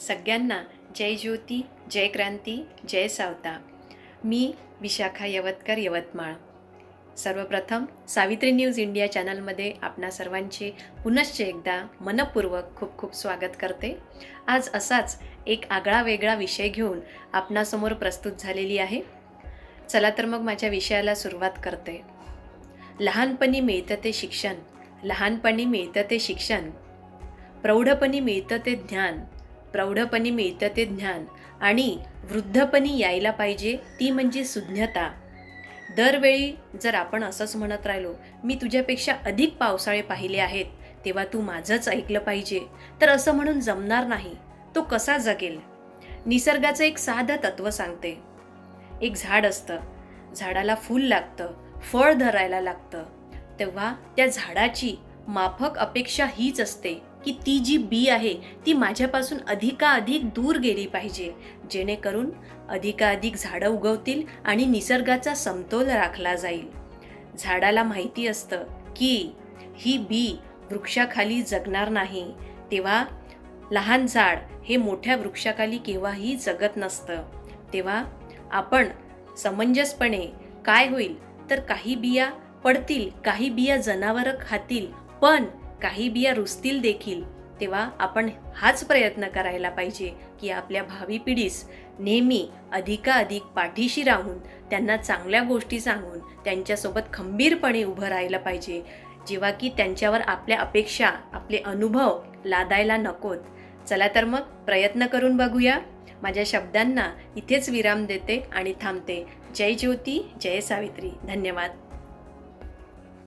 सगळ्यांना जय ज्योती जय क्रांती जय सावता. मी विशाखा यवतकर यवतमाळ. सर्वप्रथम Savitri news India चॅनलमध्ये आपणा सर्वांचे पुनश्च एकदा मनपूर्वक खूप खूप स्वागत करते. आज असाच एक आगळा वेगळा विषय घेऊन आपणासमोर प्रस्तुत झालेली आहे. चला तर मग माझ्या विषयाला सुरुवात करते. लहानपणी मिळतं ते शिक्षण लहानपणी मिळतं ते शिक्षण. प्रौढपणी मिळतं ते ज्ञान. प्रौढपणी मिळतं ते ज्ञान आणि वृद्धपणी यायला पाहिजे ती म्हणजे सुज्ञता. दरवेळी जर आपण असंच म्हणत राहिलो मी तुझ्यापेक्षा अधिक पावसाळे पाहिले आहेत तेव्हा तू माझंच ऐकलं पाहिजे तर असं म्हणून जमणार नाही. तो कसा जगेल? निसर्गाचं एक साधं तत्व सांगते. एक झाड असतं. झाडाला फूल लागतं फळ धरायला लागतं. तेव्हा त्या झाडाची माफक अपेक्षा हीच असते. की ती जी बी आहे ती माझ्यापासून अधिकाधिक दूर गेली पाहिजे. जेणेकरून अधिकाधिक झाडं उगवतील आणि निसर्गाचा समतोल राखला जाईल. झाडाला माहिती असतं की ही बी वृक्षाखाली जगणार नाही तेव्हा लहान झाड हे मोठ्या वृक्षाखाली केव्हाही जगत नसतं. तेव्हा आपण समंजसपणे काय होईल तर काही बिया पडतील काही बिया जनावरं खातील पण काही बिया रुजतील देखील तेव्हा आपण हाच प्रयत्न करायला पाहिजे की आपल्या भावी पिढीस नेहमी अधिकाधिक पाठीशी राहून त्यांना चांगल्या गोष्टी सांगून त्यांच्यासोबत खंबीरपणे उभं राहायला पाहिजे. जेव्हा की त्यांच्यावर आपल्या अपेक्षा आपले अनुभव लादायला नकोत. चला तर मग प्रयत्न करून बघूया. माझ्या शब्दांना इथेच विराम देते आणि थांबते. जय ज्योती जय सावित्री. धन्यवाद.